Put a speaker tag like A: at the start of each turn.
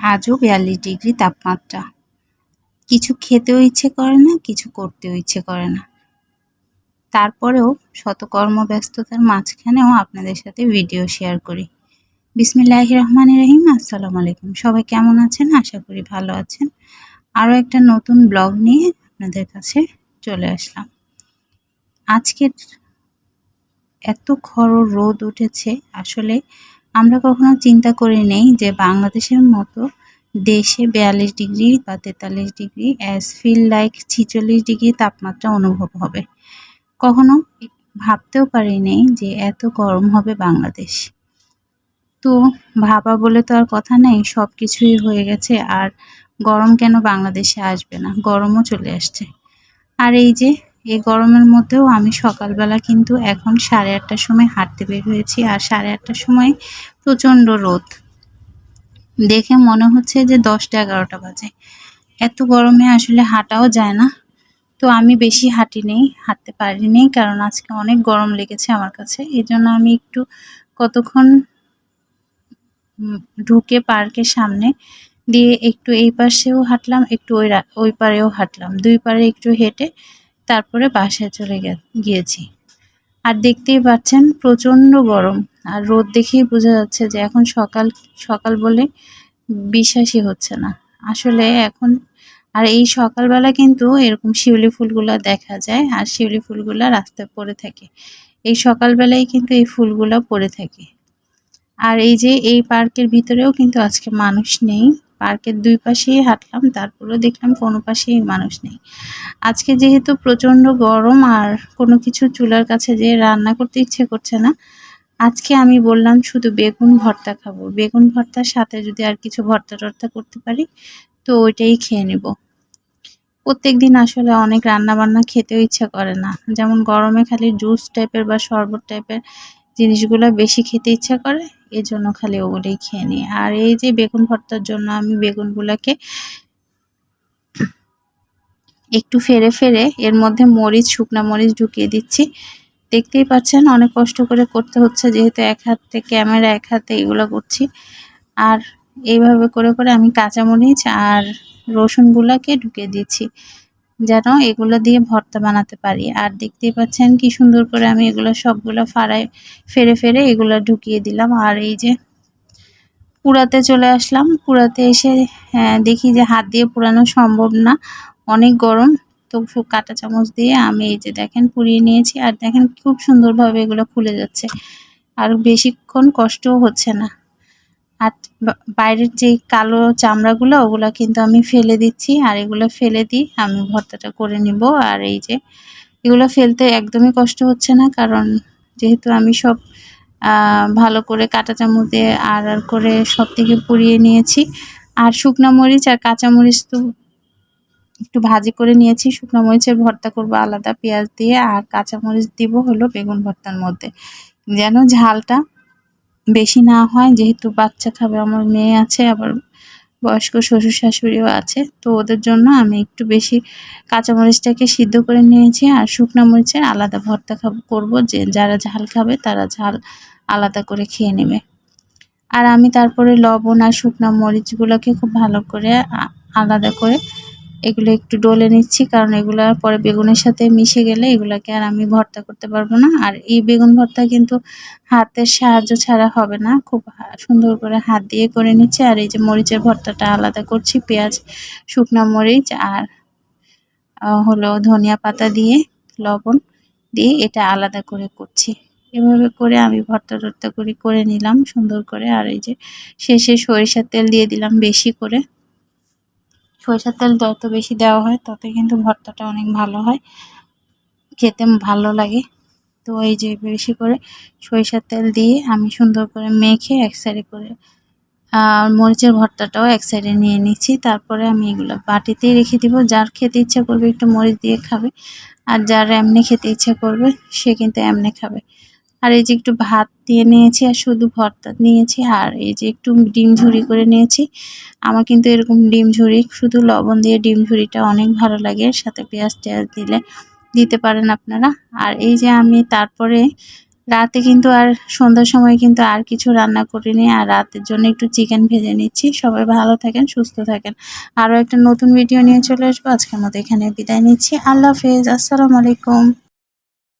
A: আজও বিয়াল্লিশ ডিগ্রি তাপমাত্রা। কিছু খেতেও ইচ্ছে করে না, কিছু করতেও ইচ্ছে করে না। তারপরেও শত কর্মব্যস্ততার মাঝখানেও আপনাদের সাথে ভিডিও শেয়ার করি। বিসমিল্লাহ রহমান রহিম, আসসালামু আলাইকুম। সবাই কেমন আছেন? আশা করি ভালো আছেন। আরও একটা নতুন ব্লগ নিয়ে আপনাদের কাছে চলে আসলাম। আজকের এত খর রোদ উঠেছে, আসলে আমরা কখনো চিন্তা করি নেই যে বাংলাদেশের মতো দেশে বিয়াল্লিশ ডিগ্রি বা তেতাল্লিশ ডিগ্রি অ্যাজ ফিল লাইক ছিচল্লিশ ডিগ্রি তাপমাত্রা অনুভব হবে। কখনো ভাবতেও পারি নেই যে এত গরম হবে বাংলাদেশ। তো ভাবা বলে তো আর কথা নেই সব কিছুই হয়ে গেছে আর গরম কেন বাংলাদেশে আসবে না? গরমও চলে আসছে। আর এই যে এই গরমের মধ্যেও আমি সকালবেলা কিন্তু এখন সাড়ে আটটার সময় হাঁটতে বের হয়েছি আর সাড়ে আটটার সময় প্রচণ্ড রোদ। দেখে মনে হচ্ছে যে দশটা এগারোটা বাজে। এত গরমে আসলে হাঁটাও যায় না। তো আমি বেশি হাঁটি নেই, হাঁটতে পারিনি কারণ আজকে অনেক গরম লেগেছে আমার কাছে। এই জন্য আমি একটু কতক্ষণ ঢুকে পার্কের সামনে দিয়ে একটু এই পাশেও হাঁটলাম, একটু ওই ওই পারেও হাঁটলাম। দুই পারে একটু হেঁটে তারপরে বাসায় চলে গিয়েছি। আর দেখতেই পাচ্ছেন প্রচণ্ড গরম। আর রোদ দেখেই বোঝা যাচ্ছে যে এখন সকাল সকাল বলে বিশ্বাসই হচ্ছে না। আসলে এখন, আর এই সকালবেলা কিন্তু এরকম শিউলি ফুলগুলো দেখা যায় আর শিউলি ফুলগুলো রাস্তায় পড়ে থাকে। এই সকালবেলায় কিন্তু এই ফুলগুলো পড়ে থাকে। আর এই যে এই পার্কের ভিতরেও কিন্তু আজকে মানুষ নেই। পার্কের দুই পাশেই হাঁটলাম, তারপরেও দেখলাম কোনো পাশেই মানুষ নেই। আজকে যেহেতু প্রচণ্ড গরম আর কোনো কিছু চুলার কাছে যে রান্না করতে ইচ্ছে করছে না, আজকে আমি বললাম শুধু বেগুন ভর্তা খাব। বেগুন ভর্তার সাথে যদি আর কিছু ভর্তা টর্তা করতে পারি, তো ওইটাই খেয়ে নেব। প্রত্যেক দিন আসলে অনেক রান্না বান্না খেতেও ইচ্ছা করে না। যেমন গরমে খালি জুস টাইপের বা শরবত টাইপের জিনিসগুলো বেশি খেতে ইচ্ছা করে এই জন্য খালি ওগুলোই খেয়ে নিই। আর এই যে বেগুন ভর্তার জন্য আমি বেগুনগুলোকে একটু ফেরে ফেরে এর মধ্যে মরিচ, শুকনা মরিচ ঢুকিয়ে দিচ্ছি। দেখতেই পাচ্ছেন অনেক কষ্ট করে করতে হচ্ছে, যেহেতু এক হাতে ক্যামেরা, এক হাতে এগুলো করছি। আর এইভাবে করে করে আমি কাঁচামরিচ আর রসুনগুলোকে ঢুকিয়ে দিচ্ছি। যেন এগুলো দিয়ে ভর্তা বানাতে পারি। আর দেখতেই পাচ্ছেন কি সুন্দর করে আমি এগুলো সবগুলো ফাড়াই ফেরে ফেরে এগুলো ঢুকিয়ে দিলাম। আর এই যে পুরাতে চলে আসলাম। পুরাতে এসে হ্যাঁ, দেখি যে হাত দিয়ে পুরানো সম্ভব না। অনেক গরম। তো কাটা চামচ দিয়ে আমি এই যে দেখেন পুড়িয়ে নিয়েছি। আর দেখেন খুব সুন্দরভাবে এগুলো ফুলে যাচ্ছে। আর বেশিক্ষণ কষ্টও হচ্ছে না। আর বাইরের যে কালো চামড়াগুলো, ওগুলো কিন্তু আমি ফেলে দিচ্ছি। আর এগুলো ফেলে দিই, আমি ভর্তাটা করে নিব। আর এই যে, এগুলো ফেলতে একদমই কষ্ট হচ্ছে না, কারণ যেহেতু আমি সব ভালো করে কাটা চামচ দিয়ে আর আর করে সব থেকে পুড়িয়ে নিয়েছি। আর শুকনা মরিচ আর কাঁচা মরিচ তো একটু ভাজি করে নিয়েছি। শুকনো মরিচের ভর্তা করব আলাদা পেঁয়াজ দিয়ে, আর কাঁচা মরিচ দিব হলো বেগুন ভর্তার মধ্যে। যেন ঝালটা বেশি না হয়, যেহেতু বাচ্চা খাবে, আমার মেয়ে আছে, আবার বয়স্ক শ্বশুর শাশুড়িও আছে, তো ওদের জন্য আমি একটু বেশি কাঁচামরিচটাকে সিদ্ধ করে নিয়েছি আর শুকনো মরিচের আলাদা ভর্তা খাব, করব যে যারা ঝাল খাবে তারা ঝাল আলাদা করে খেয়ে নেবে। আর আমি তারপরে লবণ আর শুকনো মরিচগুলোকে খুব ভালো করে আলাদা করে এগুলো একটু ডলে নিচ্ছি, কারণ এগুলো পরে বেগুনের সাথে মিশে গেলে এগুলোকে আর আমি ভর্তা করতে পারব না। আর এই বেগুন ভর্তা কিন্তু হাতের সাহায্য ছাড়া হবে না, খুব সুন্দর করে হাত দিয়ে করে নিচ্ছি। আর এই যে মরিচের ভর্তাটা আলাদা করছি, পেঁয়াজ, শুকনো মরিচ আর হলো ধনিয়া পাতা দিয়ে, লবণ দিয়ে এটা আলাদা করে করছি। এভাবে করে আমি ভর্তা টর্তা করি, করে নিলাম সুন্দর করে। আর এই যে শেষে সরিষার তেল দিয়ে দিলাম বেশি করে। সরিষার তেল যত বেশি দেওয়া হয়, তত কিন্তু ভর্তাটা অনেক ভালো হয়। খেতে ভালো লাগে। তো এই যে বেশি করে সরিষার তেল দিয়ে আমি সুন্দর করে মেখে এক সাইডে করে, আর মরিচের ভর্তাটাও এক সাইডে নিয়ে নিচ্ছি। তারপরে আমি এগুলো বাটিতেই রেখে দিব। যার খেতে ইচ্ছা করবে একটু মরিচ দিয়ে খাবে। আর যার এমনি খেতে ইচ্ছা করবে, সে কিন্তু এমনি খাবে। আর এই যে একটু ভাত দিয়ে নিয়েছি আর শুধু ভর্তা নিয়েছি আর এই যে একটু ডিম ঝুড়ি করে নিয়েছি। আমার কিন্তু এরকম ডিম ঝুড়ি শুধু লবণ দিয়ে ডিম ঝুড়িটা অনেক ভালো লাগে সাথে পেঁয়াজ টেয়াজ দিলে দিতে পারেন আপনারা। আর এই যে আমি তারপরে রাতে কিন্তু আর সন্ধ্যার সময় কিন্তু আর কিছু রান্না করিনি, আর রাতের জন্য একটু চিকেন ভেজে নিচ্ছি। সবাই ভালো থাকেন, সুস্থ থাকেন। আরও একটা নতুন ভিডিও নিয়ে চলে আসব। আজকের মতো এখানে বিদায় নিচ্ছি। আল্লাহ হাফেজ। আসসালামু আলাইকুম।